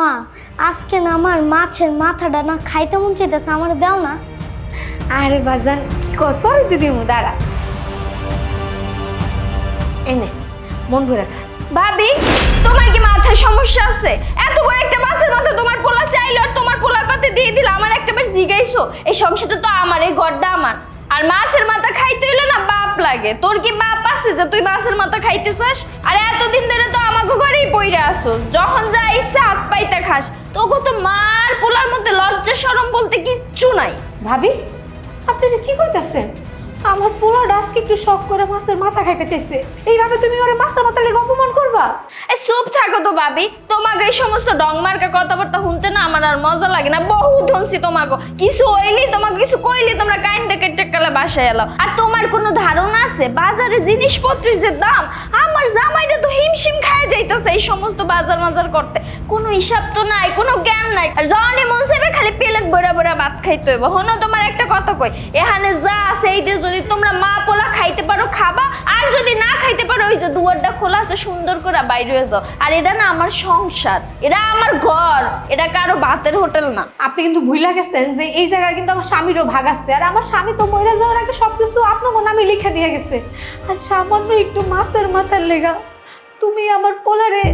মা আজকে না আমার মাছের মাথাটা না খাইতে মন চাইতেছে আমার দাও না। আরে বাজান কি কষ্ট আর দিদি মু দাঁড়া। এনে মন ভরে খা। ভাবি তোমার কি মাথায় সমস্যা আছে? এত বড় একটা মাছের মাথা তোমার পোলা চাইলো আর তোমার পোলার পাতে দিয়ে দিল আমার একটা বার জিগাইছো এই সংসারটা তো আমার এই গড্ডা আমার। আর মাছের মাথা খাইতে হইলে না বাপ লাগে। তোর কি বাপ আছে যে তুই মাছের মাথা খাইতে চাস আর এতদিন ধরে তো আমাকে ঘরেই পইরা আসো যখন যা ইচ্ছা হাত পাইতে খাস। তোকে তো মার পোলার মধ্যে লজ্জা, শরম বলতে কিচ্ছু নাই। ভাবি, আপনি কি কইতাছেন? আমার পোলা আজকে একটু শখ করে মাছের মাথা খাইতে চাইছে। এইভাবে তুমি ওরে মাছের মাথা লেগে অপমান করবা? এই চুপ থাকো তো ভাবি। তোমাকে এই সমস্ত ডং মার্কা কথাবার্তা শুনতে না আমার আর মজা লাগে না। বহু ধনছি তোমাকে। কিছু হইলি তোমাকে, কিছু কইলি তোমরা কাইন দেখে টেকালে বাসায় এলো। আর তোমার কোনো ধারণা আছে? বাজারে জিনিসপত্রের যে দাম, আমার জামাইটা তো হিমশিম খায় যাইতেছে এই সমস্ত বাজার মাজার করতে। কোনো হিসাব তো নাই, কোনো জ্ঞান নাই। আর জনি মন খালি পেলেট বড়া বড়া ভাত খাইতে হইব। হনো, তোমার একটা কথা কই? এখানে যা আছে, এই যে যদি তোমরা মা পোলা খাইতে পারো, খাবা। আর যদি না খাইতে পারো, ওই যে দুয়ারটা খোলা আছে, সুন্দর করে বাইরে যাও। আর এটা না আমার সংসার, এটা আমার ঘর, এটা কারও ভাতের হোটেল না। আপনি কিন্তু ভুইলা গেছেন যে এই জায়গায় কিন্তু আমার স্বামীরও ভাগ আছে। আর আমার স্বামী তো মরে যাওয়ার আগে সবকিছু আপনার নামে লিখে দিয়ে গেছে। আর সামান্য একটু মাছের মাথার লেগা, তুমি আমার পোলারে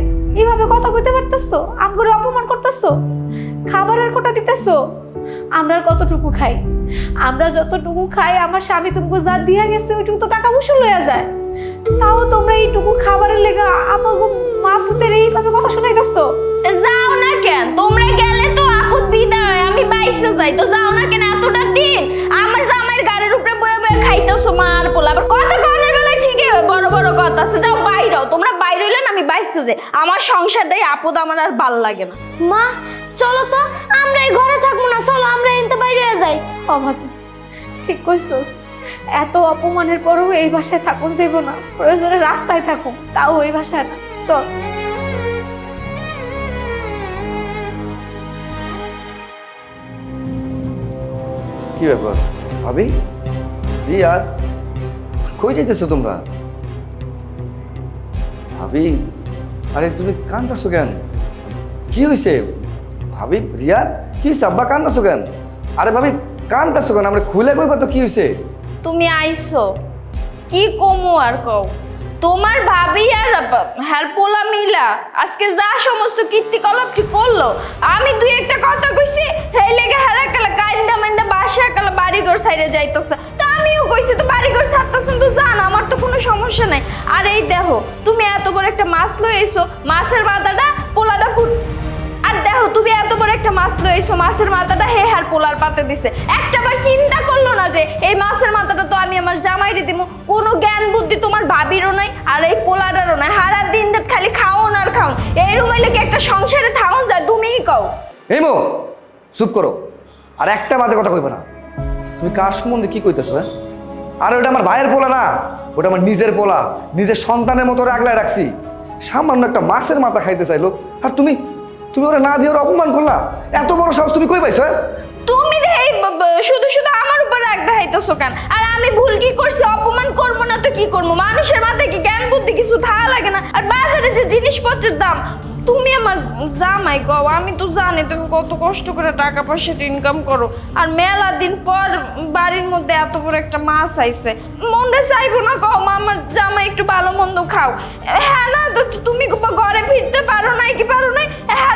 এইভাবে কথা কইতে পারতেছো? আমগরে অপমান করতেছো? খাবারের কোটা দিতেছো? আমরা কতটুকু খাই? আমরা যতটুকু খাই আমার স্বামী তুমি যা দিয়া গেছে ওইটুকু তো টাকা উসুল হয়ে যায়। তাও তোমরা এইটুকু খাবারের লেগা আমাকে মা পুতের এইভাবে কথা শোনাইতেছো? যাও না কেন? তোমরা গেলে তো আপদ বিদায় আমি বাইসে যাই। তো যাও না কেন? এতটা দিন আমার জামাইয়ের গাড়ির উপরে বয়ে বয়ে খাইতেছো মার পোলা। আবার কথা কনের বেলায় ঠিকই বড় বড় কথা আছে। যাও বাইরেও তোমরা বাইরে হইলে না আমি বাইসে যাই। আমার সংসারটাই আপদ আমার আর ভালো লাগে না। মা চলো তো আমরা এই ঘরে থাকব না চলো আমরা এনতে বাইরে যাই। অভাসে ঠিক কইছস। এত অপমানের পরেও এই ভাষায় থাকুন যাইব না প্রয়োজনে রাস্তায় থাকুন তাও ওই ভাষায় না। চল। কি ব্যাপার? ভাবি? রিয়া কই যাইতেছো তোমরা? ভাবি আরে তুমি কান্দাছো কেন? কি হয়েছে ভাবি, রিয়া, কি হয়েছে আব্বা কান্দাছো কেন? আরে ভাবি কান্দাছো কেন? আমরা খুলে কইবা তো কি হয়েছে তুমি আইছো কি কমু আর কও? তোমার ভাবি আর হ্যার পোলা মিলা আজকে যা সমস্ত কীর্তিকলাপটি করল, আমি দুই একটা কথা কইছি হেই লেগে হেরা কালা কাইন্দা মাইন্দা বাসা কালা বাড়িঘর সাইডে যাইতেছে। তো আমিও কইছি, তো বাড়িঘর ছাড়তেছেন তো জান আমার তো কোনো সমস্যা নাই। আর এই দেখো, তুমি এত বড় একটা মাছ লয়ে এসো মাছের মাথাটা পোলাটা ফুট দেখো, তুমি এত বড় একটা মাছ লইছো, মাছের মাথাটা হে হার পোলার পাতে দিছে। একটাবার চিন্তা করল না যে, এই মাছের মাথাটা তো আমি আমার জামাইরে দিব কোনো জ্ঞান বুদ্ধি তোমার ভাবিরও নাই, আর এই পোলাটারও নাই। হারা দিন রাত খালি খাওন আর খাওন। এই রুমাইলে কি একটা সংসারে থাউন যায়? তুমিই কও। এই মো চুপ করো। আর একটা বাজে কথা কইবে না। তুমি কার সম্বন্ধে কি কইতেছো হ্যাঁ? আরে ওটা আমার ভাইয়ের পোলা না। ওটা আমার নিজের পোলা। নিজের সন্তানের মতো আগলায় রাখছি। সামান্য একটা মাছের মাথা খাইতে চাইলো। আর তুমি তুমি ওরা না দিয়ে ওরা অপমান করলা? এত বড় সাহস তুমি কই পাইছো হ্যাঁ? তুমি ব- শুধু শুধু আমার উপর রাগ দেখাইতেছো কেন? আর আমি ভুল কি করছি? অপমান করব না তো কি করব? মানুষের মাথায় কি জ্ঞান বুদ্ধি কিছু থাকা লাগে না? আর বাজারে যে জিনিসপত্রের দাম তুমি আমার জামাই গো আমি তো জানি তুমি কত কষ্ট করে টাকা পয়সাটা ইনকাম করো। আর মেলা দিন পর বাড়ির মধ্যে এত বড় একটা মাছ আইছে। মনটা চাইব না কও মা, আমার জামাই একটু ভালো মন্দ খাও। হ্যাঁ না তো তুমি ঘরে ফিরতে পারো নাই কি পারো নাই? হ্যাঁ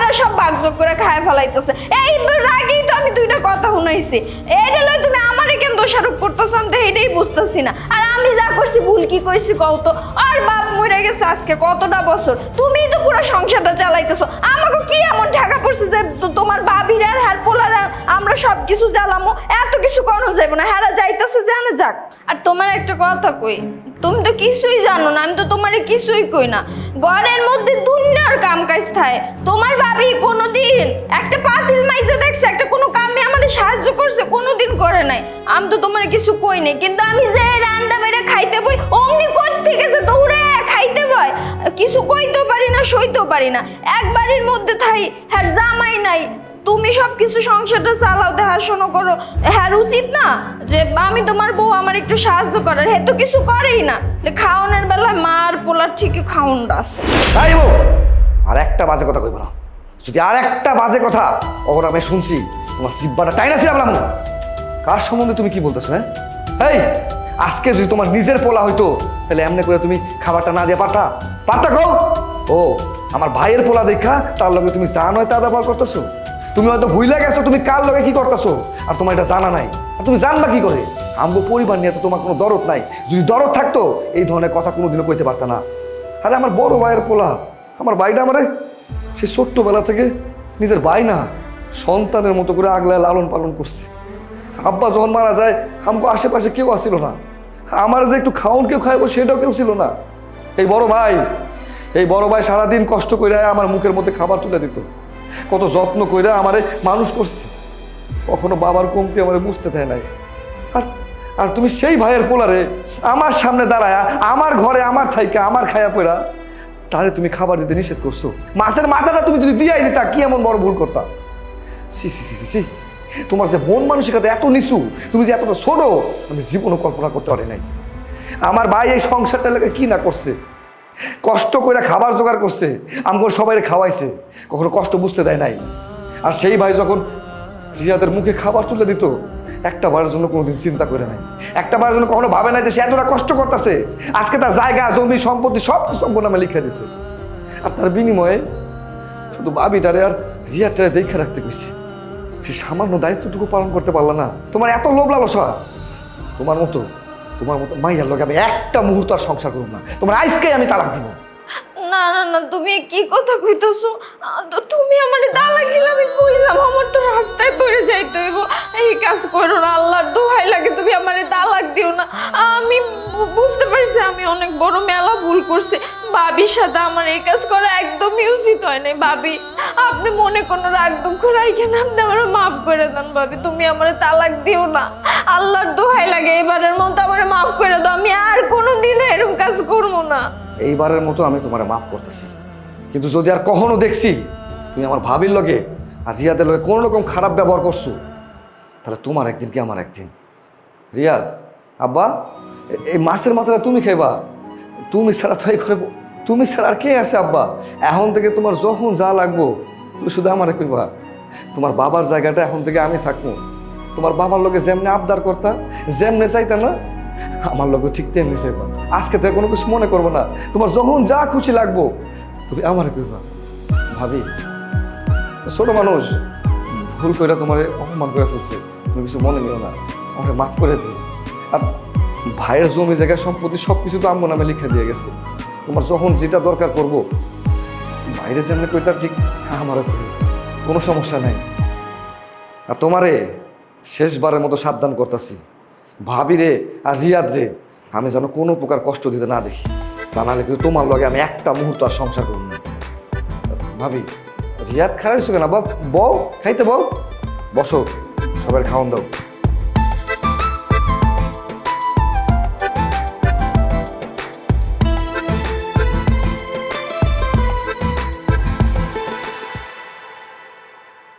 ভাগযোগ করে খায় ফেলাইতেছে। এই রাগেই তো আমি দুইটা কথা শুনাইছি। এইটা লই তুমি আমারে কেন দোষারোপ করতেছো? আমি তো এইটাই বুঝতেছি না। আর আমি যা করছি ভুল কি কইছি কও তো? আর বাপ মরে গেছে আজকে কতটা বছর? তুমিই তো পুরো সংসারটা চালাইতেছো। আমাকে কি এমন ঢাকা পড়ছে যে তোমার বাবির আর হ্যার পোলারা আমরা সব কিছু জ্বালামো? এত কিছু কোনো যাইব না। হ্যারা যাইতেছে, জানে যাক। আর তোমার একটা কথা কই, তুমি তো কিছুই জানো না। আমি তো তোমারে কিছুই কই না। ঘরের মধ্যে দুনিয়ার কাম কাজ থাকে তোমার ভাবি কোনোদিন একটা পাতিল মাইজে দেখছে, একটা কোনো কামে আমাদের সাহায্য করছে, কোনোদিন করে নাই। আমি তো তোমার কিছু কই নাই, কিন্তু আমি যে রান্না বাইরে খাইতে বই, অমনি কোথ থেকে যে দৌড়ে খাইতে বই? কিছু কইতেও পারি না, সইতেও পারি না। একবারের মধ্যে থাই হ্যাঁ জামাই নাই তুমি সব কিছু সংসারটা চালাও, দেখাশোনা করো। হ্যাঁ উচিত না যে আমি তোমার বউ, আমার একটু সাহায্য করার। হে তো কিছু করেই না। যে খাওয়ানোর বেলায় মার পোলার ঠিকই খাওয়ানটা আছে। তাই আর একটা বাজে কথা কইব না। যদি আর একটা বাজে কথা ওখানে আমি শুনছি, তোমার জিব্বাটা টাইনা ছিল বললাম কার সম্বন্ধে তুমি কি বলতেছো হ্যাঁ? এই, আজকে যদি তোমার নিজের পোলা হইতো, তাহলে এমনি করে তুমি খাবারটা না দিয়ে পারতা? পারতা কও? ও, আমার ভাইয়ের পোলা দেখা, তার লগে তুমি জান হয় তা ব্যবহার করতেছো? তুমি হয়তো ভুইলা গেছো, তুমি কার লগে কি করতেছো? আর তোমার এটা জানা নাই। আর তুমি জানবা কি করে? আমগো পরিবার নিয়ে তো তোমার কোনো দরদ নাই। যদি দরদ থাকতো, এই ধরনের কথা কোনোদিনও কইতে পারতা না। আরে আমার বড় ভাইয়ের পোলা, আমার ভাইটা আমারে, সে ছোট্টবেলা থেকে নিজের ভাই না, সন্তানের মতো করে আগলায় লালন পালন করছে। আব্বা যখন মারা যায় আমাকে আশেপাশে কেউ আসছিল না। আমার যে একটু খাওন কেউ খাইবো, সেটাও কেউ ছিল না। এই বড় ভাই, এই বড় ভাই সারাদিন কষ্ট করে আমার মুখের মধ্যে খাবার তুলে দিত। কত যত্ন করে আমারে মানুষ করছে। কখনো বাবার কমতি আমার বুঝতে দেয় নাই। আর আর তুমি সেই ভাইয়ের পোলারে আমার সামনে দাঁড়ায়, আমার ঘরে আমার থাইকে, আমার খায়া পড়া তাহলে তুমি খাবার দিতে নিষেধ করছ। মাছের মাথাটা তুমি যদি দিয়াই দিতা, কি এমন বড় ভুল করতা? সি সি সি সি সি, তোমার যে মন মানসিকতা এত নিচু, তুমি যে এতটা ছোট, আমি জীবনও কল্পনা করতে পারি নাই। আমার ভাই এই সংসারটা লাগে কি না করছে? কষ্ট করে খাবার জোগাড় করছে, আমগো সবাই খাওয়াইছে, কখনো কষ্ট বুঝতে দেয় নাই। আর সেই ভাই যখন রিয়াদের মুখে খাবার তুলে দিত, একটা বারের জন্য কোনোদিন চিন্তা করে নাই। একটা বারের জন্য কখনো ভাবে নাই যে সে এতটা কষ্ট করতেছে, আজকে তার জায়গা, জমি, সম্পত্তি সব সব নামে লিখে দিছে। আর তার বিনিময়ে শুধু বাবিটারে আর রিয়াটারে দেখে রাখতে কইছে, সে সামান্য দায়িত্বটুকু পালন করতে পারলা না। তোমার এত লোভ লাগল লালসা, তোমার মতো তোমার মতো মাইয়ার লোক আমি একটা মুহূর্ত আর সংসার করব না। তোমার আজকে আমি তালাক দিব। না না না, তুমি কি কথা কইতেছো? তুমি আমার তালাক দিলে আমি কই যাব আমার তো রাস্তায় পড়ে যাইতে হইব। এই কাজ করো না, আল্লাহর দোহাই লাগে তুমি আমার তালাক দিও না। আমি বুঝতে পারছি আমি অনেক বড় মেলা ভুল করছি বাবির সাথে আমার এই কাজ করা একদমই উচিত হয় নাই বাবি আপনি মনে কোনো রাগ দুঃখ রাখেন, আপনি আমার মাফ করে দেন বাবি তুমি আমার তালাক দিও না। আল্লাহর দোহাই লাগে এবারের মতো আমার মাফ করে দাও। আমি আর কোনো দিনও এরকম কাজ করব না। এইবারের মতো আমি তোমার মাফ করতেছি। কিন্তু যদি আর কখনো দেখছি তুমি আমার ভাবির লগে আর রিয়াদের লগে কোনো রকম খারাপ ব্যবহার করছ, তাহলে তোমার একদিন কি আমার একদিন? রিয়াদ, আব্বা এই মাছের মাথাটা তুমি খাইবা। তুমি ছাড়া তো এই ঘরে তুমি ছাড়া আর কে আছে আব্বা? এখন থেকে তোমার যখন যা লাগবো, তুমি শুধু আমারে কইবা, তোমার বাবার জায়গাটা এখন থেকে আমি থাকব। তোমার বাবার লোকে যেমনি আবদার করতা, যেমনে চাইতা না, আমার লোকে ঠিক তেমনি চাইবা। আজকে থেকে কোনো কিছু মনে করব না। তোমার যখন যা খুশি লাগবো, তুমি আমারে কইবা। ভাবি, ছোট মানুষ, ভুল করে তোমার অপমান করে ফেলছে। তুমি কিছু মনে নিও না। আমাকে মাফ করে দিও। আর ভাইয়ের জমি জায়গায় সম্পত্তি সব কিছু তো আম্মু নামে লিখে দিয়ে গেছে। তোমার যখন যেটা দরকার করব, বাইরে যেমনি কইতার ঠিক আমারও করি। কোনো সমস্যা নাই। আর তোমারে শেষবারের মতো সাবধান করতেছি। ভাবি রে আর রিয়াদ রে আমি যেন কোনো প্রকার কষ্ট দিতে না দেখি। তা নাহলে কিন্তু তোমার লগে আমি একটা মুহূর্ত আর সংসার করব না। ভাবি, রিয়াদ খারাপ কেন? বাব বউ, খাইতে বউ? বসো, সবাই খাওয়ান দাও।